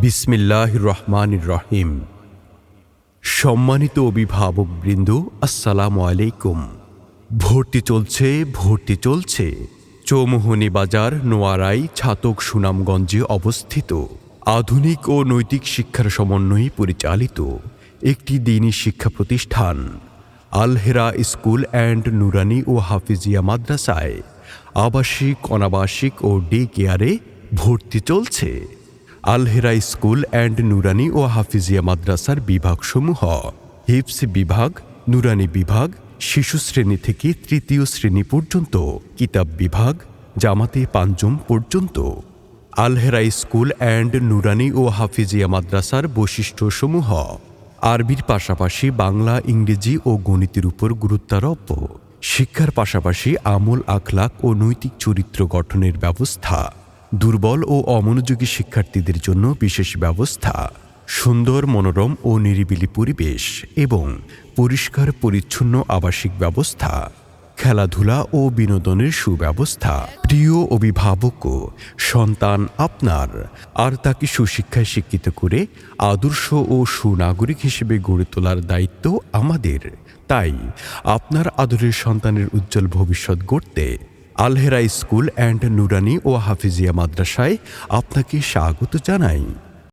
বিসমিল্লাহ রহমান রহিম সম্মানিত অভিভাবক বৃন্দ, আসসালামু আলাইকুম। ভর্তি চলছে ভর্তি চলছে। চৌমোহনী বাজার, নোয়ারাই, ছাতক, সুনামগঞ্জে অবস্থিত। আধুনিক ও নৈতিক শিক্ষার সমন্বয়ে পরিচালিত একটি দিনী শিক্ষা প্রতিষ্ঠান। আলহেরা স্কুল অ্যান্ড নুরানি ও হাফিজিয়া মাদ্রাসায় আবাসিক, অনাবাসিক ও ডে কেয়ারে ভর্তি চলছে। আলহেরা স্কুল অ্যান্ড নুরানি ও হাফিজিয়া মাদ্রাসার বিভাগসমূহ। হিপস বিভাগ, নুরানি বিভাগ, শিশু শ্রেণি থেকে তৃতীয় শ্রেণি পর্যন্ত, কিতাব বিভাগ, জামাতে পাঞ্জুম পর্যন্ত। আলহেরা স্কুল অ্যান্ড নুরানি ও হাফিজিয়া মাদ্রাসার বৈশিষ্ট্যসমূহ। আরবির পাশাপাশি বাংলা, ইংরেজি ও গণিতের উপর গুরুত্বারোপ। শিক্ষার পাশাপাশি আমল, আখলাক ও নৈতিক চরিত্র গঠনের ব্যবস্থা। দুর্বল ও অমনোযোগী শিক্ষার্থীদের জন্য বিশেষ ব্যবস্থা, সুন্দর মনোরম ও নিরিবিলি পরিবেশ এবং পরিষ্কার পরিচ্ছন্ন আবাসিক ব্যবস্থা, খেলাধুলা ও বিনোদনের সুব্যবস্থা। প্রিয় অভিভাবক ও সন্তান আপনার, আর তাকে সুশিক্ষায় শিক্ষিত করে আদর্শ ও সুনাগরিক হিসেবে গড়ে তোলার দায়িত্ব আমাদের। তাই, আপনার আদরের সন্তানের উজ্জ্বল ভবিষ্যৎ গড়তে আলহেরা স্কুল অ্যান্ড নুরানি ও হাফিজিয়া মাদ্রাসায় আপনাকে স্বাগত জানাই।